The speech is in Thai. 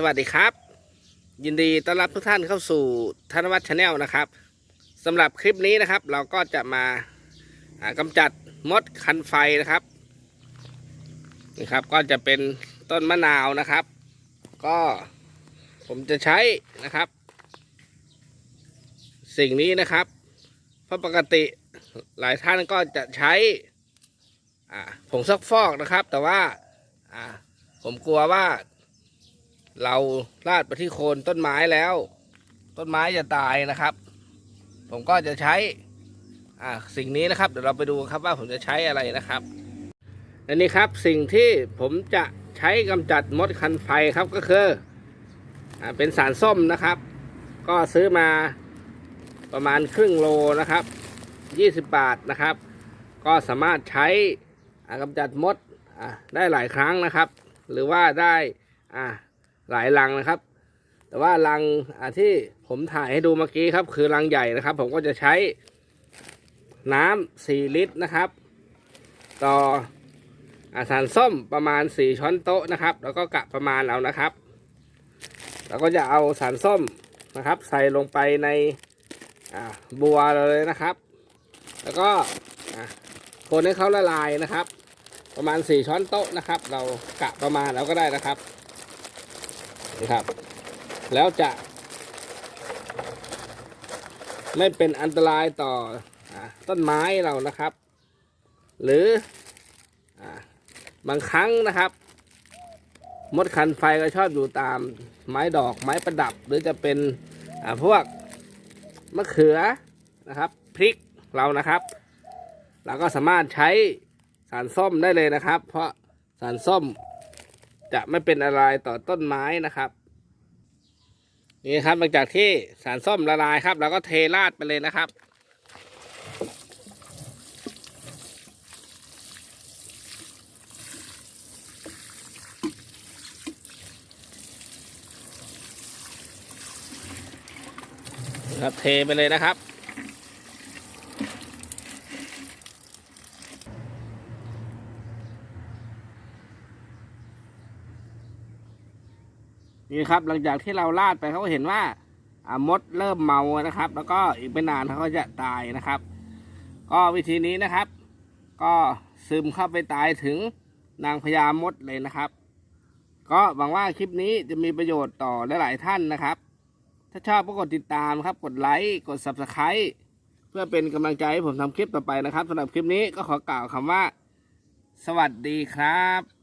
สวัสดีครับ ยินดีต้อนรับทุกท่านเข้าสู่ธนวัฒน์ชาแนลนะครับสำหรับคลิปนี้นะครับ เราก็จะมาากำจัดมดคันไฟนะครับนี่ครับก็จะเป็นต้นมะนาวนะครับ ก็ผมจะใช้นะครับ สิ่งนี้นะครับเพราะปกติหลายท่านก็จะใช้ผงซักฟอกนะครับ แต่ว่าผมกลัวว่า เราลาดไปที่โคนต้นไม้แล้ว ต้นไม้จะตายนะครับ ผมก็จะใช้อ่าสิ่งนี้นะครับเดี๋ยวเราไปดูครับว่าผมจะใช้อะไรนะครับอันนี้ครับสิ่งที่ผมจะใช้กำจัดมดคันไฟครับก็คืออ่าเป็นสารส้มนะครับ ก็ซื้อมาประมาณครึ่งโลนะครับ 20 บาทนะครับ ก็สามารถใช้อ่ากำจัดมดได้หลายครั้งนะครับ หรือว่าได้อ่า หลายลังนะครับ แต่ว่าลังที่ผมถ่ายให้ดูเมื่อกี้ครับ คือลังใหญ่นะครับ ผมก็จะใช้น้ำสี่ลิตรนะครับ ต่ออาสารส้มประมาณสี่ช้อนโต๊ะนะครับ แล้วก็กะประมาณเอานะครับ แล้วก็จะเอาสารส้มนะครับ ใส่ลงไปในบัวเลยนะครับ แล้วก็คนให้เขาละลายนะครับ ประมาณสี่ช้อนโต๊ะนะครับ เรากะประมาณเราก็ได้นะครับ นะครับ แล้วจะไม่เป็นอันตรายต่ออต้นไม้เรานะครับ หรืออบางครั้งนะครับ มดคันไฟก็ชอบอยู่ตามไม้ดอกไม้ประดับ หรือจะเป็นพวกมะเขือนะครับพริกเรานะครับ เราก็สามารถใช้สารส้มได้เลยนะครับ เพราะสารส้ม จะไม่เป็นอะไรต่อต้นไม้นะครับนี่ครับหลังจากที่สารส้มละลายครับเราก็เทราดไปเลยนะครับ ครับเทไปเลยนะครับ นี่ครับหลังจากที่เราลาดไปเขาก็เห็นว่าอ่ามดเริ่มเมานะครับ แล้วก็อีกไม่นานเขาก็จะตายนะครับ ก็วิธีนี้นะครับ ก็ซึมเข้าไปตายถึงนางพญามดเลยนะครับ ก็หวังว่าคลิปนี้จะมีประโยชน์ต่อหลายๆท่านนะครับ ถ้าชอบก็กดติดตามครับ กดไลค์กด subscribe เพื่อเป็นกำลังใจให้ผมทำคลิปต่อไปนะครับสำหรับคลิปนี้ก็ขอกล่าวคำว่า สวัสดีครับ